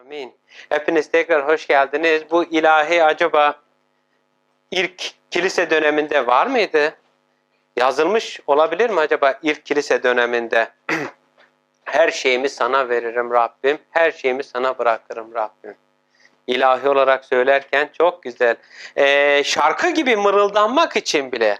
Amin. Hepiniz tekrar hoş geldiniz. Bu ilahi acaba ilk kilise döneminde var mıydı? Yazılmış olabilir mi acaba ilk kilise döneminde? Her şeyimi sana veririm Rabbim. Her şeyimi sana bırakırım Rabbim. İlahi olarak söylerken çok güzel. Ee, şarkı gibi mırıldanmak için bile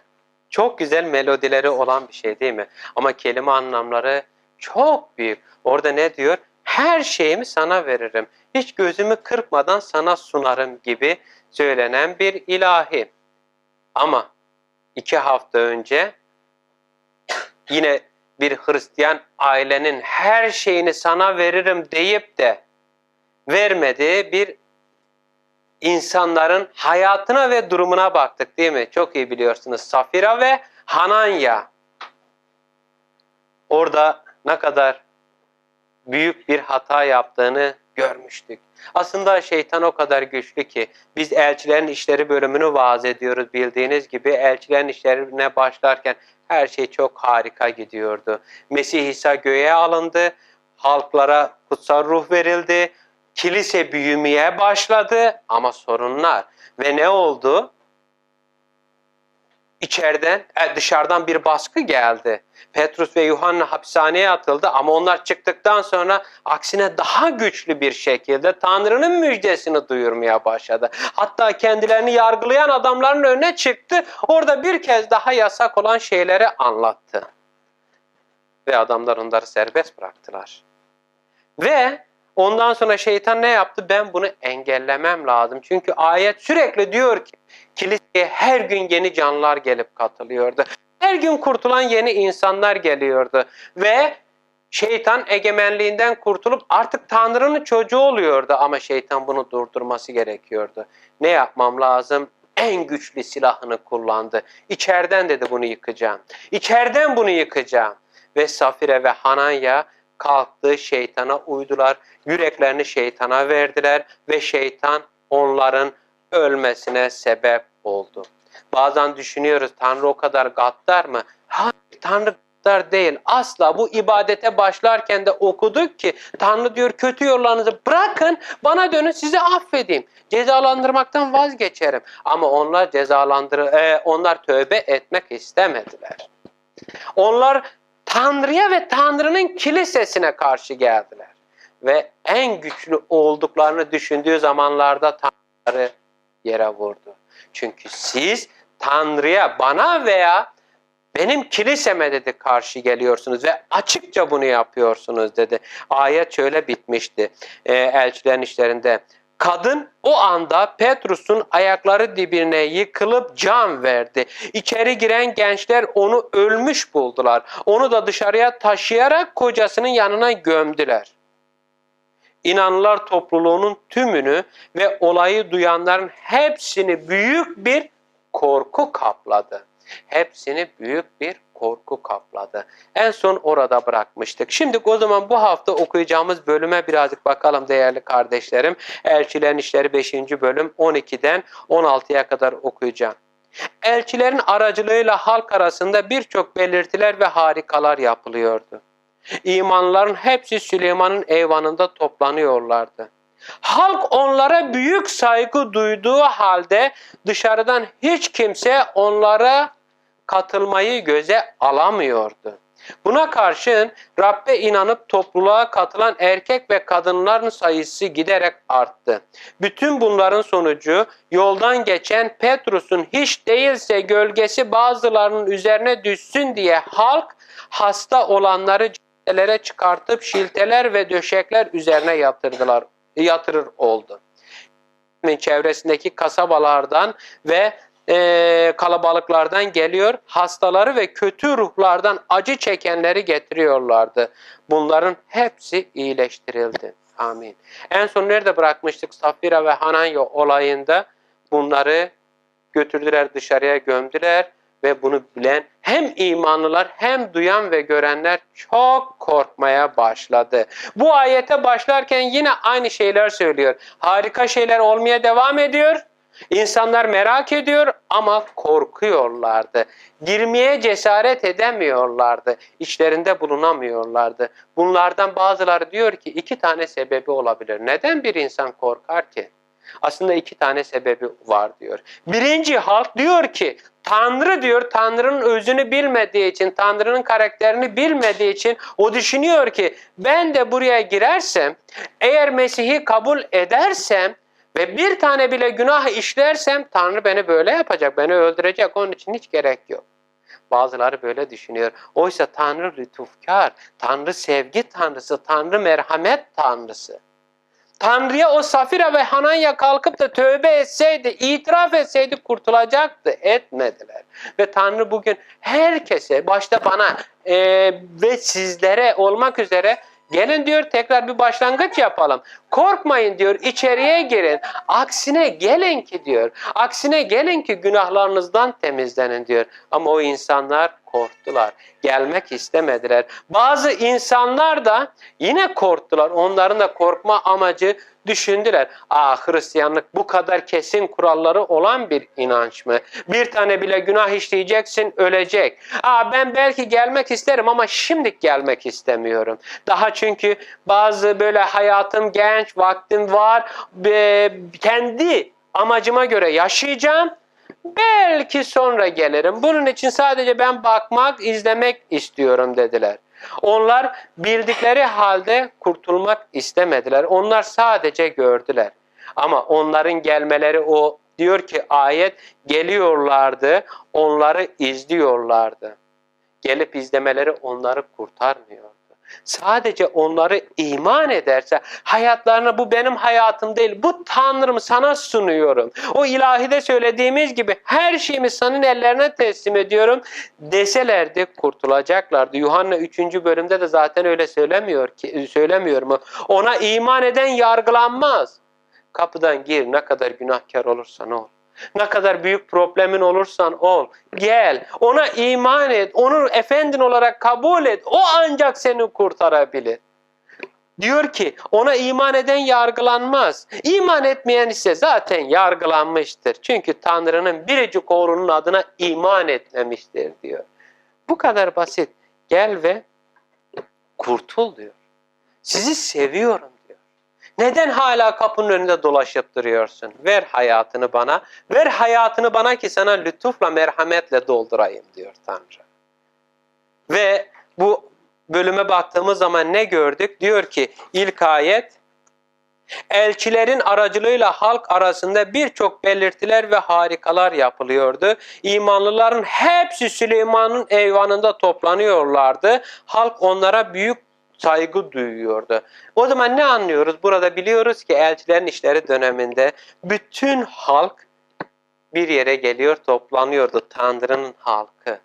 çok güzel melodileri olan bir şey değil mi? Ama kelime anlamları çok büyük. Orada ne diyor? Her şeyimi sana veririm. Hiç gözümü kırpmadan sana sunarım gibi söylenen bir ilahi. Ama iki hafta önce yine bir Hristiyan ailenin her şeyini sana veririm deyip de vermediği bir insanların hayatına ve durumuna baktık değil mi? Çok iyi biliyorsunuz. Safira ve Hananya. Orada ne kadar büyük bir hata yaptığını görmüştük. Aslında şeytan o kadar güçlü ki biz elçilerin işleri bölümünü vaaz ediyoruz bildiğiniz gibi elçilerin işlerine başlarken her şey çok harika gidiyordu. Mesih İsa göğe alındı, halklara kutsal ruh verildi, kilise büyümeye başladı ama sorunlar. Ve ne oldu? İçeriden, e, dışarıdan bir baskı geldi. Petrus ve Yuhanna hapishaneye atıldı ama onlar çıktıktan sonra aksine daha güçlü bir şekilde Tanrı'nın müjdesini duyurmaya başladı. Hatta kendilerini yargılayan adamların önüne çıktı. Orada bir kez daha yasak olan şeyleri anlattı. Ve adamlar onları serbest bıraktılar. Ve ondan sonra şeytan ne yaptı? Ben bunu engellemem lazım. Çünkü ayet sürekli diyor ki kiliseye her gün yeni canlılar gelip katılıyordu. Her gün kurtulan yeni insanlar geliyordu. Ve şeytan egemenliğinden kurtulup artık Tanrı'nın çocuğu oluyordu. Ama şeytan bunu durdurması gerekiyordu. Ne yapmam lazım? En güçlü silahını kullandı. İçeriden dedi bunu yıkacağım. İçeriden bunu yıkacağım. Ve Safire ve Hananya kalktı şeytana uydular. Yüreklerini şeytana verdiler ve şeytan onların ölmesine sebep oldu. Bazen düşünüyoruz Tanrı o kadar gaddar mı? Hayır Tanrı gaddar değil. Asla bu ibadete başlarken de okuduk ki Tanrı diyor kötü yollarınızı bırakın bana dönün sizi affedeyim. Cezalandırmaktan vazgeçerim. Ama onlar cezalandır e, onlar tövbe etmek istemediler. Onlar Tanrı'ya ve Tanrı'nın kilisesine karşı geldiler. Ve en güçlü olduklarını düşündüğü zamanlarda Tanrı yere vurdu. Çünkü siz Tanrı'ya, bana veya benim kiliseme dedi karşı geliyorsunuz ve açıkça bunu yapıyorsunuz dedi. Ayet şöyle bitmişti e, elçilerin işlerinde. Kadın o anda Petrus'un ayakları dibine yıkılıp can verdi. İçeri giren gençler onu ölmüş buldular. Onu da dışarıya taşıyarak kocasının yanına gömdüler. İnanlılar topluluğunun tümünü ve olayı duyanların hepsini büyük bir korku kapladı. Hepsini büyük bir korku kapladı. En son orada bırakmıştık. Şimdi o zaman bu hafta okuyacağımız bölüme birazcık bakalım değerli kardeşlerim. Elçilerin İşleri 5. bölüm 12'den 16'ya kadar okuyacağım. Elçilerin aracılığıyla halk arasında birçok belirtiler ve harikalar yapılıyordu. İmanların hepsi Süleyman'ın eyvanında toplanıyorlardı. Halk onlara büyük saygı duyduğu halde dışarıdan hiç kimse onlara katılmayı göze alamıyordu. Buna karşın Rabbe inanıp topluluğa katılan erkek ve kadınların sayısı giderek arttı. Bütün bunların sonucu yoldan geçen Petrus'un hiç değilse gölgesi bazılarının üzerine düşsün diye halk hasta olanları caddelere çıkartıp şilteler ve döşekler üzerine yatırdılar, yatırır oldu. Çevresindeki kasabalardan ve e, kalabalıklardan geliyor, hastaları ve kötü ruhlardan acı çekenleri getiriyorlardı. Bunların hepsi iyileştirildi. Amin. En son nerede bırakmıştık? Safira ve Hananya olayında bunları götürdüler dışarıya gömdüler ve bunu bilen hem imanlılar hem duyan ve görenler çok korkmaya başladı. Bu ayete başlarken yine aynı şeyler söylüyor. Harika şeyler olmaya devam ediyor İnsanlar merak ediyor ama korkuyorlardı. Girmeye cesaret edemiyorlardı. İçlerinde bulunamıyorlardı. Bunlardan bazıları diyor ki iki tane sebebi olabilir. Neden bir insan korkar ki? Aslında iki tane sebebi var diyor. Birinci halk diyor ki Tanrı diyor Tanrı'nın özünü bilmediği için, Tanrı'nın karakterini bilmediği için o düşünüyor ki ben de buraya girersem, eğer Mesih'i kabul edersem ve bir tane bile günah işlersem Tanrı beni böyle yapacak, beni öldürecek. Onun için hiç gerek yok. Bazıları böyle düşünüyor. Oysa Tanrı lütufkar, Tanrı sevgi Tanrısı, Tanrı merhamet Tanrısı. Tanrı'ya o Safira ve Hananya kalkıp da tövbe etseydi, itiraf etseydi kurtulacaktı. Etmediler. Ve Tanrı bugün herkese, başta bana e, ve sizlere olmak üzere gelin diyor tekrar bir başlangıç yapalım. Korkmayın diyor, içeriye girin. Aksine gelin ki diyor. Aksine gelin ki günahlarınızdan temizlenin diyor. Ama o insanlar korktular. Gelmek istemediler. Bazı insanlar da yine korktular. Onların da korkma amacı düşündüler. Aa Hristiyanlık bu kadar kesin kuralları olan bir inanç mı? Bir tane bile günah işleyeceksin ölecek. Aa ben belki gelmek isterim ama şimdi gelmek istemiyorum. Daha çünkü bazı böyle hayatım genç, vaktim var. Kendi amacıma göre yaşayacağım. Belki sonra gelirim. Bunun için sadece ben bakmak, izlemek istiyorum dediler. Onlar bildikleri halde kurtulmak istemediler. Onlar sadece gördüler. Ama onların gelmeleri o diyor ki ayet geliyorlardı, onları izliyorlardı. Gelip izlemeleri onları kurtarmıyordu. Sadece onları iman ederse hayatlarına bu benim hayatım değil bu Tanrım sana sunuyorum. O ilahide söylediğimiz gibi her şeyimi senin ellerine teslim ediyorum deselerdi kurtulacaklardı. Yuhanna 3. bölümde de zaten öyle söylemiyor ki söylemiyor mu? Ona iman eden yargılanmaz. Kapıdan gir ne kadar günahkar olursan ol. Ne kadar büyük problemin olursan ol. Gel. Ona iman et. Onu efendin olarak kabul et. O ancak seni kurtarabilir. Diyor ki ona iman eden yargılanmaz. İman etmeyen ise zaten yargılanmıştır. Çünkü Tanrı'nın biricik oğlunun adına iman etmemiştir diyor. Bu kadar basit. Gel ve kurtul diyor. Sizi seviyorum. Neden hala kapının önünde dolaşıp duruyorsun? Ver hayatını bana. Ver hayatını bana ki sana lütufla, merhametle doldurayım diyor Tanrı. Ve bu bölüme baktığımız zaman ne gördük? Diyor ki ilk ayet Elçilerin aracılığıyla halk arasında birçok belirtiler ve harikalar yapılıyordu. İmanlıların hepsi Süleyman'ın eyvanında toplanıyorlardı. Halk onlara büyük saygı duyuyordu. O zaman ne anlıyoruz? Burada biliyoruz ki elçilerin işleri döneminde bütün halk bir yere geliyor toplanıyordu Tanrı'nın halkı.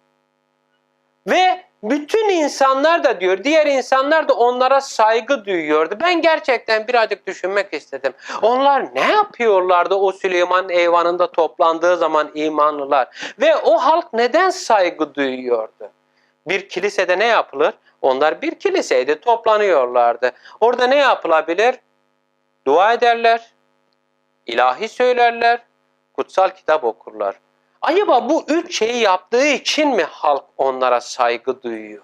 Ve bütün insanlar da diyor, diğer insanlar da onlara saygı duyuyordu. Ben gerçekten birazcık düşünmek istedim. Onlar ne yapıyorlardı o Süleyman eyvanında toplandığı zaman imanlılar? Ve o halk neden saygı duyuyordu? Bir kilisede ne yapılır? Onlar bir kiliseydi, toplanıyorlardı. Orada ne yapılabilir? Dua ederler, ilahi söylerler, kutsal kitap okurlar. Acaba bu üç şeyi yaptığı için mi halk onlara saygı duyuyor?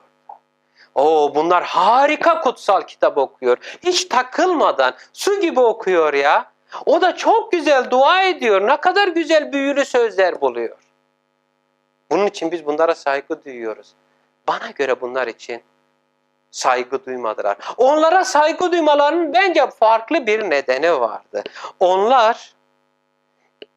Oo bunlar harika kutsal kitap okuyor. Hiç takılmadan su gibi okuyor ya. O da çok güzel dua ediyor. Ne kadar güzel büyülü sözler buluyor. Bunun için biz bunlara saygı duyuyoruz. Bana göre bunlar için saygı duymadılar. Onlara saygı duymalarının bence farklı bir nedeni vardı. Onlar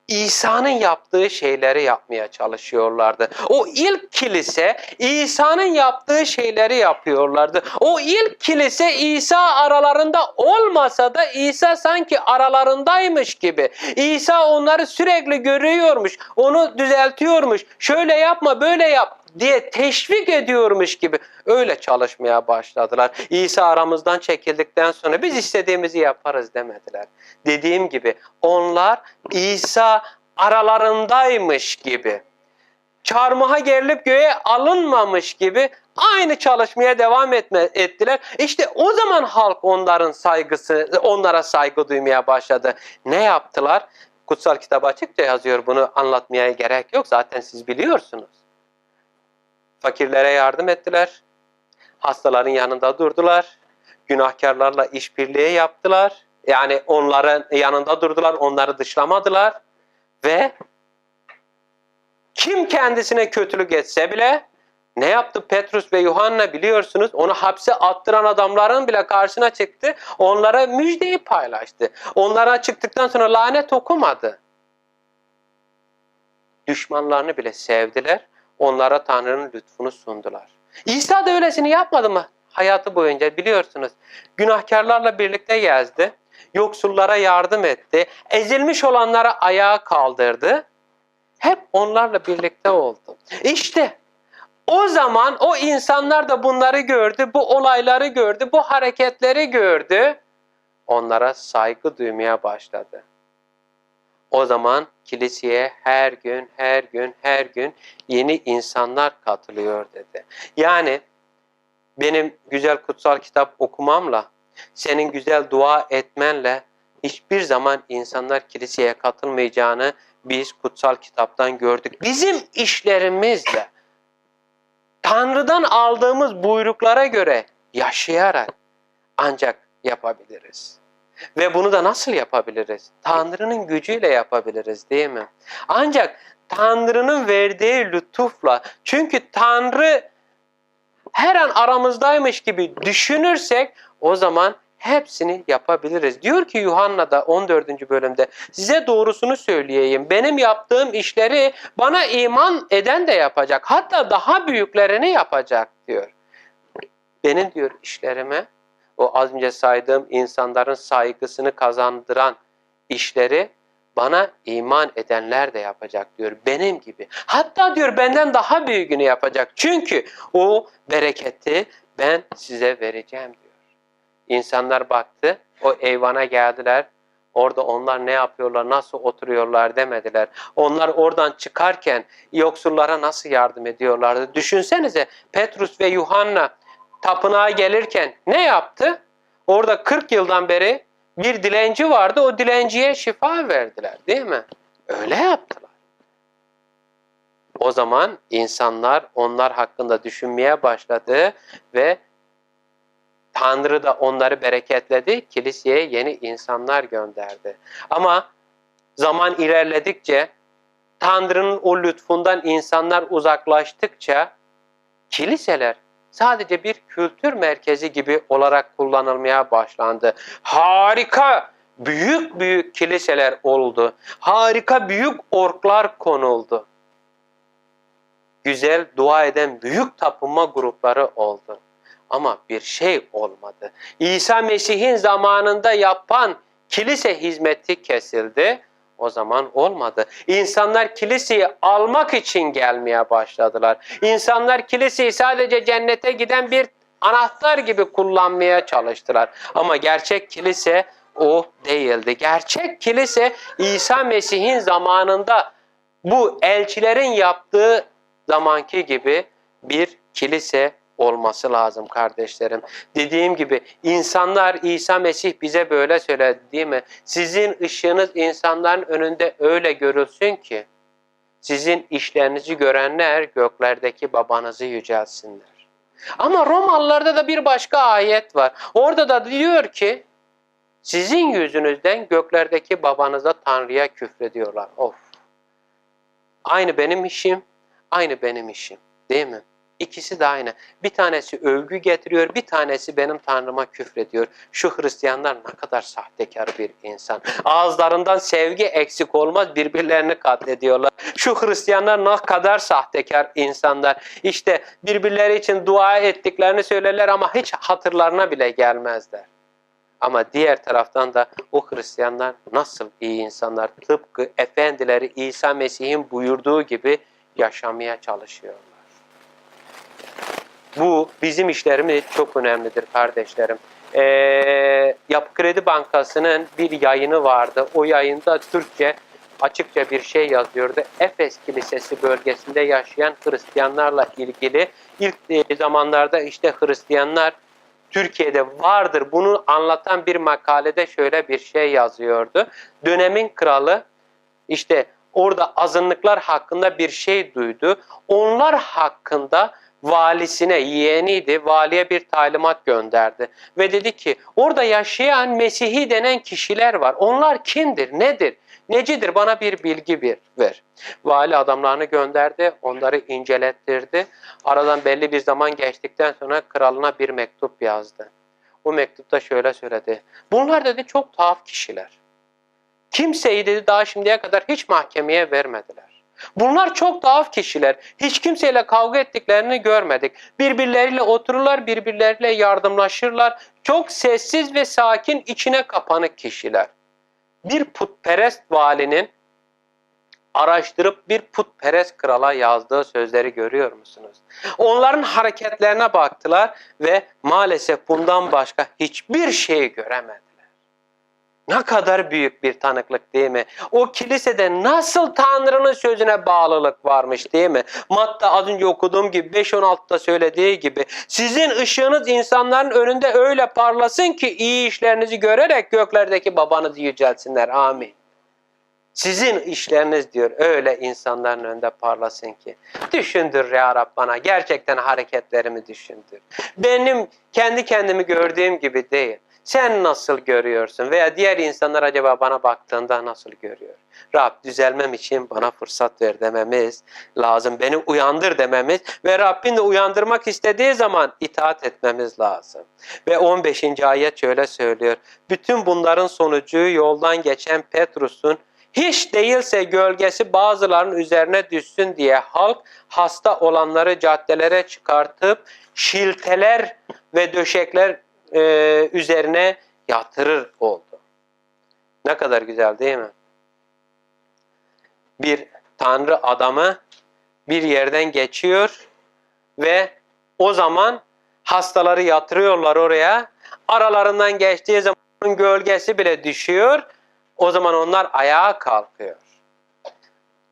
İsa'nın yaptığı şeyleri yapmaya çalışıyorlardı. O ilk kilise İsa'nın yaptığı şeyleri yapıyorlardı. O ilk kilise İsa aralarında olmasa da İsa sanki aralarındaymış gibi. İsa onları sürekli görüyormuş, onu düzeltiyormuş. Şöyle yapma, böyle yap diye teşvik ediyormuş gibi öyle çalışmaya başladılar. İsa aramızdan çekildikten sonra biz istediğimizi yaparız demediler. Dediğim gibi onlar İsa aralarındaymış gibi. Çarmıha gerilip göğe alınmamış gibi aynı çalışmaya devam etme, ettiler. İşte o zaman halk onların saygısı, onlara saygı duymaya başladı. Ne yaptılar? Kutsal kitap açıkça yazıyor. Bunu anlatmaya gerek yok. Zaten siz biliyorsunuz. Fakirlere yardım ettiler. Hastaların yanında durdular. Günahkarlarla işbirliği yaptılar. Yani onların yanında durdular. Onları dışlamadılar. Ve kim kendisine kötülük etse bile ne yaptı Petrus ve Yuhanna biliyorsunuz onu hapse attıran adamların bile karşısına çıktı. Onlara müjdeyi paylaştı. Onlara çıktıktan sonra lanet okumadı. Düşmanlarını bile sevdiler. Onlara Tanrı'nın lütfunu sundular. İsa da öylesini yapmadı mı? Hayatı boyunca biliyorsunuz. Günahkarlarla birlikte gezdi. Yoksullara yardım etti. Ezilmiş olanlara ayağa kaldırdı. Hep onlarla birlikte oldu. İşte o zaman o insanlar da bunları gördü, bu olayları gördü, bu hareketleri gördü. Onlara saygı duymaya başladı. O zaman kiliseye her gün, her gün, her gün yeni insanlar katılıyor dedi. Yani benim güzel kutsal kitap okumamla, senin güzel dua etmenle hiçbir zaman insanlar kiliseye katılmayacağını biz kutsal kitaptan gördük. Bizim işlerimizle Tanrı'dan aldığımız buyruklara göre yaşayarak ancak yapabiliriz. Ve bunu da nasıl yapabiliriz? Tanrı'nın gücüyle yapabiliriz değil mi? Ancak Tanrı'nın verdiği lütufla çünkü Tanrı her an aramızdaymış gibi düşünürsek o zaman hepsini yapabiliriz. Diyor ki Yuhanna'da 14. bölümde size doğrusunu söyleyeyim. Benim yaptığım işleri bana iman eden de yapacak. Hatta daha büyüklerini yapacak diyor. Benim diyor işlerime o az önce saydığım insanların saygısını kazandıran işleri bana iman edenler de yapacak diyor. Benim gibi. Hatta diyor benden daha büyüğünü yapacak. Çünkü o bereketi ben size vereceğim diyor. İnsanlar baktı, o eyvana geldiler. Orada onlar ne yapıyorlar, nasıl oturuyorlar demediler. Onlar oradan çıkarken yoksullara nasıl yardım ediyorlardı. Düşünsenize Petrus ve Yuhanna tapınağa gelirken ne yaptı? Orada 40 yıldan beri bir dilenci vardı. O dilenciye şifa verdiler değil mi? Öyle yaptılar. O zaman insanlar onlar hakkında düşünmeye başladı ve Tanrı da onları bereketledi. Kiliseye yeni insanlar gönderdi. Ama zaman ilerledikçe Tanrı'nın o lütfundan insanlar uzaklaştıkça kiliseler sadece bir kültür merkezi gibi olarak kullanılmaya başlandı. Harika büyük büyük kiliseler oldu. Harika büyük orklar konuldu. Güzel dua eden büyük tapınma grupları oldu. Ama bir şey olmadı. İsa Mesih'in zamanında yapan kilise hizmeti kesildi. O zaman olmadı. İnsanlar kiliseyi almak için gelmeye başladılar. İnsanlar kiliseyi sadece cennete giden bir anahtar gibi kullanmaya çalıştılar. Ama gerçek kilise o değildi. Gerçek kilise İsa Mesih'in zamanında bu elçilerin yaptığı zamanki gibi bir kilise olması lazım kardeşlerim. Dediğim gibi insanlar İsa Mesih bize böyle söyledi değil mi? Sizin ışığınız insanların önünde öyle görülsün ki sizin işlerinizi görenler göklerdeki babanızı yücelsinler. Ama Romalılarda da bir başka ayet var. Orada da diyor ki sizin yüzünüzden göklerdeki babanıza Tanrı'ya küfrediyorlar. Of. Aynı benim işim, aynı benim işim. Değil mi? İkisi de aynı. Bir tanesi övgü getiriyor, bir tanesi benim Tanrıma küfrediyor. Şu Hristiyanlar ne kadar sahtekar bir insan. Ağızlarından sevgi eksik olmaz, birbirlerini katlediyorlar. Şu Hristiyanlar ne kadar sahtekar insanlar. İşte birbirleri için dua ettiklerini söylerler ama hiç hatırlarına bile gelmezler. Ama diğer taraftan da o Hristiyanlar nasıl iyi insanlar tıpkı efendileri İsa Mesih'in buyurduğu gibi yaşamaya çalışıyorlar. Bu bizim işlerimiz çok önemlidir kardeşlerim. Ee, Yapı Kredi Bankası'nın bir yayını vardı. O yayında Türkçe açıkça bir şey yazıyordu. Efes Kilisesi bölgesinde yaşayan Hristiyanlarla ilgili ilk e, zamanlarda işte Hristiyanlar Türkiye'de vardır. Bunu anlatan bir makalede şöyle bir şey yazıyordu. Dönemin kralı işte orada azınlıklar hakkında bir şey duydu. Onlar hakkında valisine, yeğeniydi, valiye bir talimat gönderdi. Ve dedi ki orada yaşayan Mesihi denen kişiler var. Onlar kimdir, nedir, necidir bana bir bilgi bir, ver. Vali adamlarını gönderdi, onları incelettirdi. Aradan belli bir zaman geçtikten sonra kralına bir mektup yazdı. O mektupta şöyle söyledi. Bunlar dedi çok tuhaf kişiler. Kimseyi dedi daha şimdiye kadar hiç mahkemeye vermediler. Bunlar çok tuhaf kişiler. Hiç kimseyle kavga ettiklerini görmedik. Birbirleriyle otururlar, birbirleriyle yardımlaşırlar. Çok sessiz ve sakin, içine kapanık kişiler. Bir putperest valinin araştırıp bir putperest krala yazdığı sözleri görüyor musunuz? Onların hareketlerine baktılar ve maalesef bundan başka hiçbir şey göremediler. Ne kadar büyük bir tanıklık değil mi? O kilisede nasıl Tanrı'nın sözüne bağlılık varmış değil mi? Matta az önce okuduğum gibi 5.16'da söylediği gibi sizin ışığınız insanların önünde öyle parlasın ki iyi işlerinizi görerek göklerdeki babanızı yücelsinler. Amin. Sizin işleriniz diyor öyle insanların önünde parlasın ki. Düşündür ya Rab bana gerçekten hareketlerimi düşündür. Benim kendi kendimi gördüğüm gibi değil. Sen nasıl görüyorsun veya diğer insanlar acaba bana baktığında nasıl görüyor? Rab düzelmem için bana fırsat ver dememiz lazım. Beni uyandır dememiz ve Rabbin de uyandırmak istediği zaman itaat etmemiz lazım. Ve 15. ayet şöyle söylüyor. Bütün bunların sonucu yoldan geçen Petrus'un hiç değilse gölgesi bazılarının üzerine düşsün diye halk hasta olanları caddelere çıkartıp şilteler ve döşekler e, üzerine yatırır oldu. Ne kadar güzel değil mi? Bir tanrı adamı bir yerden geçiyor ve o zaman hastaları yatırıyorlar oraya. Aralarından geçtiği zaman gölgesi bile düşüyor. O zaman onlar ayağa kalkıyor.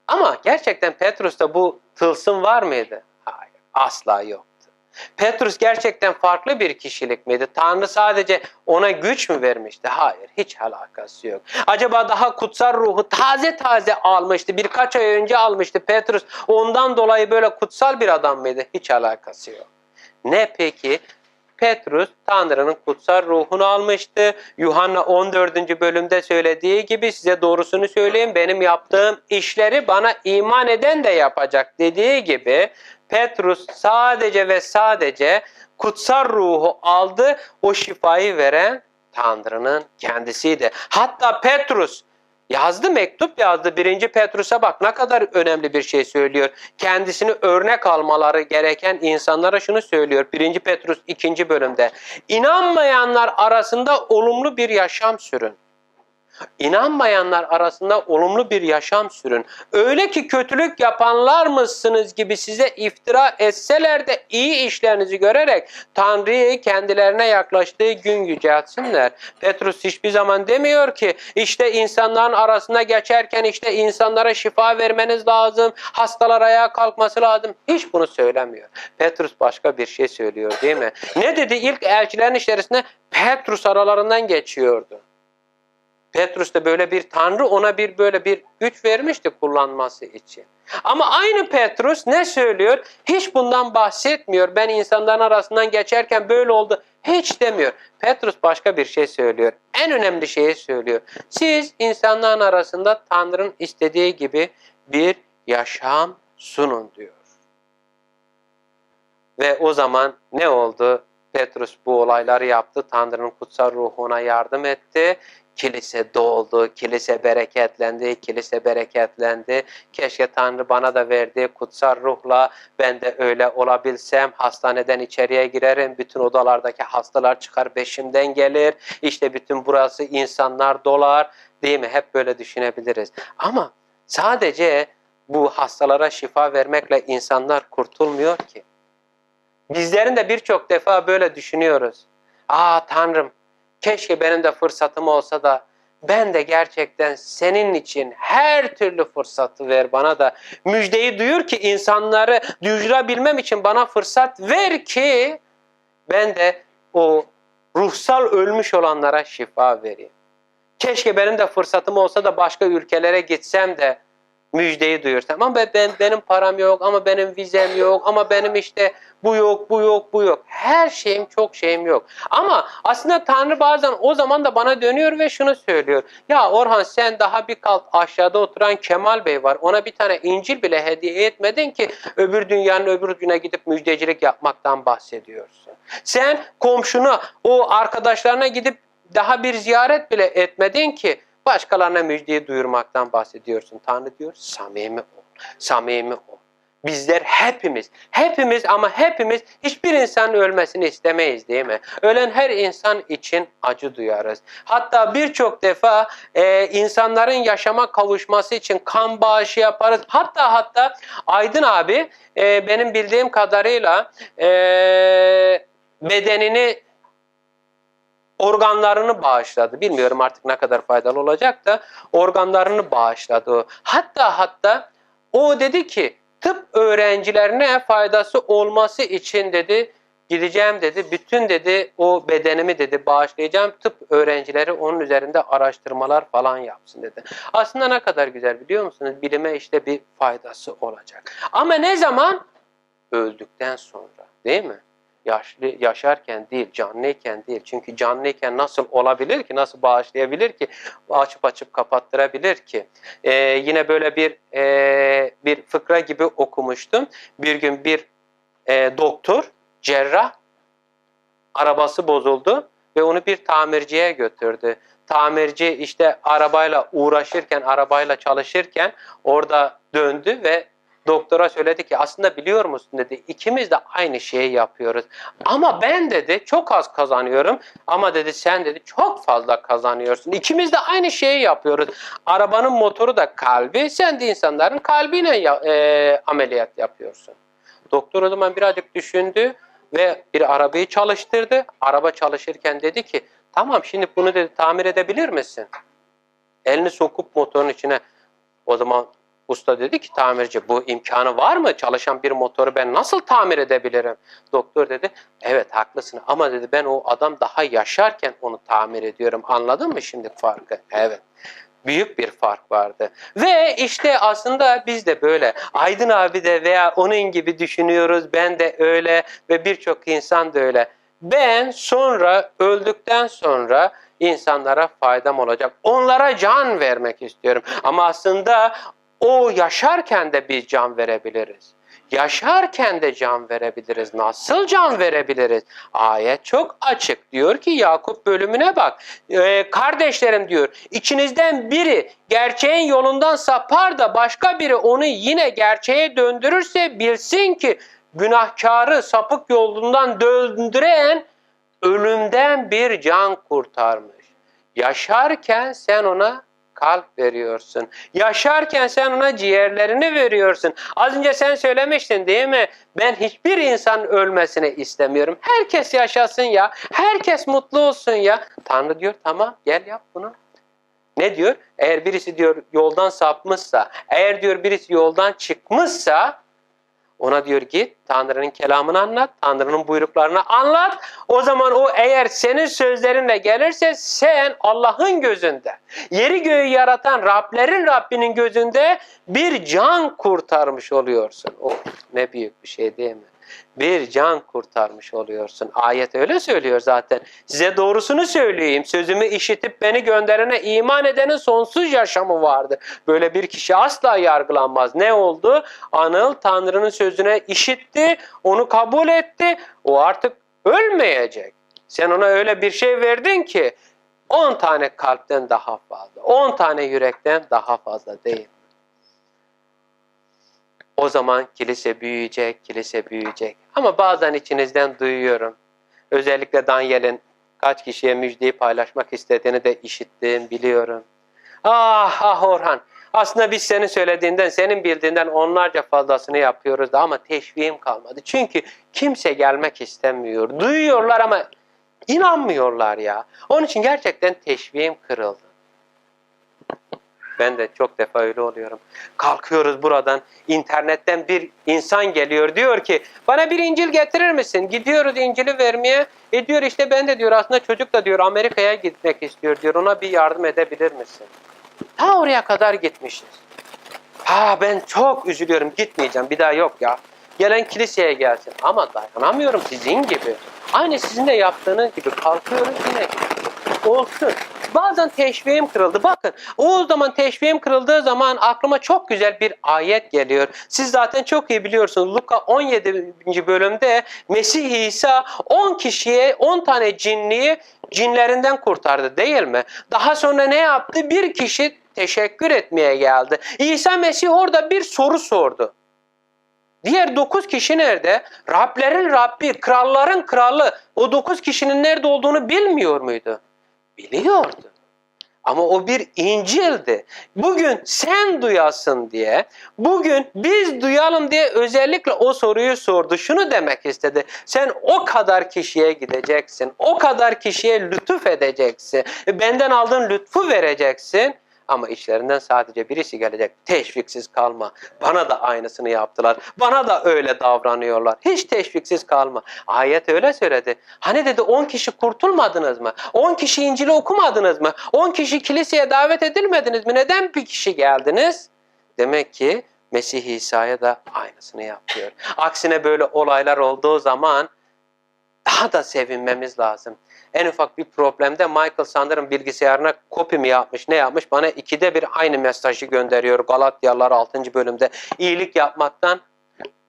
Ama gerçekten Petrus'ta bu tılsım var mıydı? Hayır, asla yoktu. Petrus gerçekten farklı bir kişilik miydi? Tanrı sadece ona güç mü vermişti? Hayır, hiç alakası yok. Acaba daha kutsal ruhu taze taze almıştı, birkaç ay önce almıştı Petrus. Ondan dolayı böyle kutsal bir adam mıydı? Hiç alakası yok. Ne peki? Petrus Tanrı'nın kutsal ruhunu almıştı. Yuhanna 14. bölümde söylediği gibi size doğrusunu söyleyeyim benim yaptığım işleri bana iman eden de yapacak dediği gibi Petrus sadece ve sadece kutsal ruhu aldı o şifayı veren Tanrı'nın kendisiydi. Hatta Petrus yazdı mektup yazdı. Birinci Petrus'a bak ne kadar önemli bir şey söylüyor. Kendisini örnek almaları gereken insanlara şunu söylüyor. Birinci Petrus ikinci bölümde. İnanmayanlar arasında olumlu bir yaşam sürün. İnanmayanlar arasında olumlu bir yaşam sürün. Öyle ki kötülük yapanlar mısınız gibi size iftira etseler de iyi işlerinizi görerek Tanrı'yı kendilerine yaklaştığı gün yüceltsinler. Petrus hiçbir zaman demiyor ki işte insanların arasında geçerken işte insanlara şifa vermeniz lazım, hastalar ayağa kalkması lazım. Hiç bunu söylemiyor. Petrus başka bir şey söylüyor değil mi? Ne dedi? İlk elçilerin içerisinde Petrus aralarından geçiyordu. Petrus da böyle bir tanrı ona bir böyle bir güç vermişti kullanması için. Ama aynı Petrus ne söylüyor? Hiç bundan bahsetmiyor. Ben insanların arasından geçerken böyle oldu. Hiç demiyor. Petrus başka bir şey söylüyor. En önemli şeyi söylüyor. Siz insanların arasında Tanrı'nın istediği gibi bir yaşam sunun diyor. Ve o zaman ne oldu? Petrus bu olayları yaptı. Tanrı'nın kutsal ruhu ona yardım etti kilise doldu, kilise bereketlendi, kilise bereketlendi. Keşke Tanrı bana da verdiği kutsal ruhla ben de öyle olabilsem. Hastaneden içeriye girerim, bütün odalardaki hastalar çıkar beşimden gelir. İşte bütün burası insanlar dolar değil mi? Hep böyle düşünebiliriz. Ama sadece bu hastalara şifa vermekle insanlar kurtulmuyor ki. Bizlerin de birçok defa böyle düşünüyoruz. Aa Tanrım Keşke benim de fırsatım olsa da ben de gerçekten senin için her türlü fırsatı ver bana da. Müjdeyi duyur ki insanları duyurabilmem için bana fırsat ver ki ben de o ruhsal ölmüş olanlara şifa vereyim. Keşke benim de fırsatım olsa da başka ülkelere gitsem de müjdeyi duyursam. Ama ben, ben- benim param yok, ama benim vizem yok, ama benim işte bu yok, bu yok, bu yok. Her şeyim, çok şeyim yok. Ama aslında Tanrı bazen o zaman da bana dönüyor ve şunu söylüyor. Ya Orhan sen daha bir kalp aşağıda oturan Kemal Bey var. Ona bir tane İncil bile hediye etmedin ki öbür dünyanın öbür güne gidip müjdecilik yapmaktan bahsediyorsun. Sen komşuna, o arkadaşlarına gidip daha bir ziyaret bile etmedin ki başkalarına müjdeyi duyurmaktan bahsediyorsun. Tanrı diyor samimi ol, samimi ol. Bizler hepimiz, hepimiz ama hepimiz hiçbir insanın ölmesini istemeyiz değil mi? Ölen her insan için acı duyarız. Hatta birçok defa e, insanların yaşama kavuşması için kan bağışı yaparız. Hatta hatta Aydın abi e, benim bildiğim kadarıyla e, bedenini organlarını bağışladı. Bilmiyorum artık ne kadar faydalı olacak da organlarını bağışladı. Hatta hatta o dedi ki tıp öğrencilerine faydası olması için dedi gideceğim dedi. Bütün dedi o bedenimi dedi bağışlayacağım. Tıp öğrencileri onun üzerinde araştırmalar falan yapsın dedi. Aslında ne kadar güzel biliyor musunuz? Bilime işte bir faydası olacak. Ama ne zaman? Öldükten sonra değil mi? Yaşlı yaşarken değil, canlıyken değil. Çünkü canlıyken nasıl olabilir ki, nasıl bağışlayabilir ki, açıp açıp kapattırabilir ki. Ee, yine böyle bir e, bir fıkra gibi okumuştum. Bir gün bir e, doktor, cerrah arabası bozuldu ve onu bir tamirciye götürdü. Tamirci işte arabayla uğraşırken, arabayla çalışırken orada döndü ve doktora söyledi ki aslında biliyor musun dedi ikimiz de aynı şeyi yapıyoruz. Ama ben dedi çok az kazanıyorum ama dedi sen dedi çok fazla kazanıyorsun. İkimiz de aynı şeyi yapıyoruz. Arabanın motoru da kalbi sen de insanların kalbine ya- e, ameliyat yapıyorsun. Doktor o zaman birazcık düşündü ve bir arabayı çalıştırdı. Araba çalışırken dedi ki tamam şimdi bunu dedi tamir edebilir misin? Elini sokup motorun içine o zaman usta dedi ki tamirci bu imkanı var mı? Çalışan bir motoru ben nasıl tamir edebilirim? Doktor dedi evet haklısın ama dedi ben o adam daha yaşarken onu tamir ediyorum. Anladın mı şimdi farkı? Evet. Büyük bir fark vardı. Ve işte aslında biz de böyle. Aydın abi de veya onun gibi düşünüyoruz. Ben de öyle ve birçok insan da öyle. Ben sonra öldükten sonra insanlara faydam olacak. Onlara can vermek istiyorum. Ama aslında o yaşarken de biz can verebiliriz. Yaşarken de can verebiliriz. Nasıl can verebiliriz? Ayet çok açık. Diyor ki Yakup bölümüne bak. Ee, kardeşlerim diyor içinizden biri gerçeğin yolundan sapar da başka biri onu yine gerçeğe döndürürse bilsin ki günahkarı sapık yolundan döndüren ölümden bir can kurtarmış. Yaşarken sen ona kalp veriyorsun. Yaşarken sen ona ciğerlerini veriyorsun. Az önce sen söylemiştin değil mi? Ben hiçbir insan ölmesini istemiyorum. Herkes yaşasın ya. Herkes mutlu olsun ya. Tanrı diyor tamam gel yap bunu. Ne diyor? Eğer birisi diyor yoldan sapmışsa, eğer diyor birisi yoldan çıkmışsa ona diyor git Tanrı'nın kelamını anlat, Tanrı'nın buyruklarını anlat. O zaman o eğer senin sözlerinle gelirse sen Allah'ın gözünde, yeri göğü yaratan Rablerin Rabbinin gözünde bir can kurtarmış oluyorsun. O ne büyük bir şey değil mi? Bir can kurtarmış oluyorsun. Ayet öyle söylüyor zaten. Size doğrusunu söyleyeyim. Sözümü işitip beni gönderene iman edenin sonsuz yaşamı vardı. Böyle bir kişi asla yargılanmaz. Ne oldu? Anıl Tanrı'nın sözüne işitti, onu kabul etti. O artık ölmeyecek. Sen ona öyle bir şey verdin ki 10 tane kalpten daha fazla, 10 tane yürekten daha fazla değil. O zaman kilise büyüyecek, kilise büyüyecek. Ama bazen içinizden duyuyorum. Özellikle Daniel'in kaç kişiye müjdeyi paylaşmak istediğini de işittim, biliyorum. Ah ah Orhan. Aslında biz senin söylediğinden, senin bildiğinden onlarca fazlasını yapıyoruz da ama teşviğim kalmadı. Çünkü kimse gelmek istemiyor. Duyuyorlar ama inanmıyorlar ya. Onun için gerçekten teşviğim kırıldı. Ben de çok defa öyle oluyorum. Kalkıyoruz buradan, internetten bir insan geliyor diyor ki bana bir İncil getirir misin? Gidiyoruz İncil'i vermeye. E diyor işte ben de diyor aslında çocuk da diyor Amerika'ya gitmek istiyor diyor. Ona bir yardım edebilir misin? Ta oraya kadar gitmişiz. Ha ben çok üzülüyorum gitmeyeceğim bir daha yok ya. Gelen kiliseye gelsin ama dayanamıyorum sizin gibi. Aynı sizin de yaptığınız gibi kalkıyoruz yine. Olsun. Bazen teşviğim kırıldı. Bakın o zaman teşviğim kırıldığı zaman aklıma çok güzel bir ayet geliyor. Siz zaten çok iyi biliyorsunuz. Luka 17. bölümde Mesih İsa 10 kişiye 10 tane cinliyi cinlerinden kurtardı değil mi? Daha sonra ne yaptı? Bir kişi teşekkür etmeye geldi. İsa Mesih orada bir soru sordu. Diğer dokuz kişi nerede? Rablerin Rabbi, kralların kralı. O dokuz kişinin nerede olduğunu bilmiyor muydu? Biliyordu. Ama o bir İncil'di. Bugün sen duyasın diye, bugün biz duyalım diye özellikle o soruyu sordu. Şunu demek istedi. Sen o kadar kişiye gideceksin. O kadar kişiye lütuf edeceksin. Benden aldığın lütfu vereceksin. Ama içlerinden sadece birisi gelecek. Teşviksiz kalma. Bana da aynısını yaptılar. Bana da öyle davranıyorlar. Hiç teşviksiz kalma. Ayet öyle söyledi. Hani dedi 10 kişi kurtulmadınız mı? 10 kişi İncil'i okumadınız mı? 10 kişi kiliseye davet edilmediniz mi? Neden bir kişi geldiniz? Demek ki Mesih İsa'ya da aynısını yapıyor. Aksine böyle olaylar olduğu zaman daha da sevinmemiz lazım. En ufak bir problemde Michael sanırım bilgisayarına copy mi yapmış ne yapmış bana ikide bir aynı mesajı gönderiyor Galatyalılar 6. bölümde. İyilik yapmaktan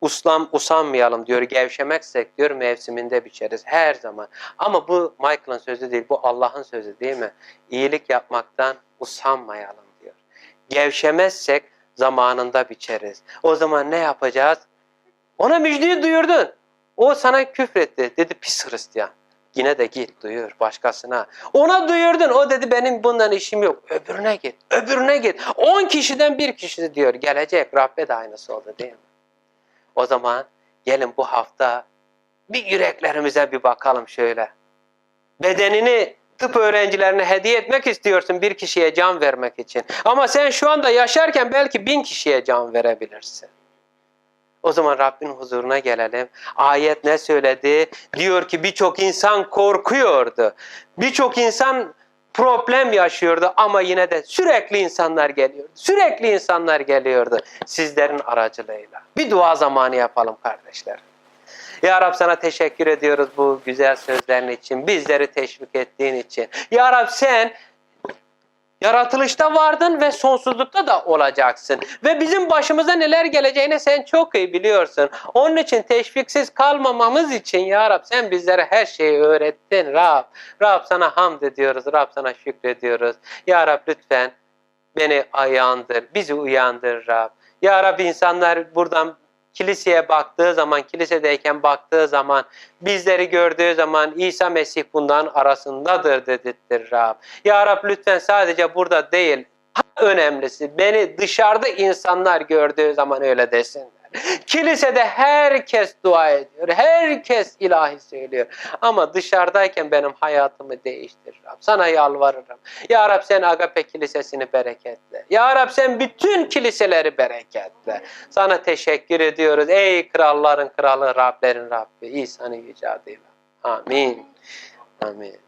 uslam usanmayalım diyor. Gevşemeksek diyor mevsiminde biçeriz her zaman. Ama bu Michael'ın sözü değil bu Allah'ın sözü değil mi? İyilik yapmaktan usanmayalım diyor. Gevşemezsek zamanında biçeriz. O zaman ne yapacağız? Ona müjdeyi duyurdun. O sana küfretti. Dedi pis Hristiyan. Yine de git duyur başkasına. Ona duyurdun. O dedi benim bundan işim yok. Öbürüne git. Öbürüne git. 10 kişiden bir kişi diyor. Gelecek. Rabbe de aynısı oldu değil mi? O zaman gelin bu hafta bir yüreklerimize bir bakalım şöyle. Bedenini tıp öğrencilerine hediye etmek istiyorsun bir kişiye can vermek için. Ama sen şu anda yaşarken belki bin kişiye can verebilirsin. O zaman Rabbin huzuruna gelelim. Ayet ne söyledi? Diyor ki birçok insan korkuyordu. Birçok insan problem yaşıyordu ama yine de sürekli insanlar geliyordu. Sürekli insanlar geliyordu sizlerin aracılığıyla. Bir dua zamanı yapalım kardeşler. Ya Rab sana teşekkür ediyoruz bu güzel sözlerin için. Bizleri teşvik ettiğin için. Ya Rab sen Yaratılışta vardın ve sonsuzlukta da olacaksın. Ve bizim başımıza neler geleceğini sen çok iyi biliyorsun. Onun için teşviksiz kalmamamız için ya Rab sen bizlere her şeyi öğrettin Rab. Rab sana hamd ediyoruz, Rab sana şükrediyoruz. Ya Rab lütfen beni uyandır, bizi uyandır Rab. Ya Rab insanlar buradan kiliseye baktığı zaman, kilisedeyken baktığı zaman, bizleri gördüğü zaman İsa Mesih bundan arasındadır dedirtir Rab. Ya Rab lütfen sadece burada değil, önemlisi beni dışarıda insanlar gördüğü zaman öyle desinler. Kilisede herkes dua ediyor, herkes ilahi söylüyor. Ama dışarıdayken benim hayatımı değiştir Rab. Sana yalvarırım. Ya Rab sen Agape Kilisesini bereketle. Ya Rab sen bütün kiliseleri bereketle. Sana teşekkür ediyoruz. Ey kralların kralı, Rablerin Rabbi. İsa'nın yüce adıyla. Amin. Amin.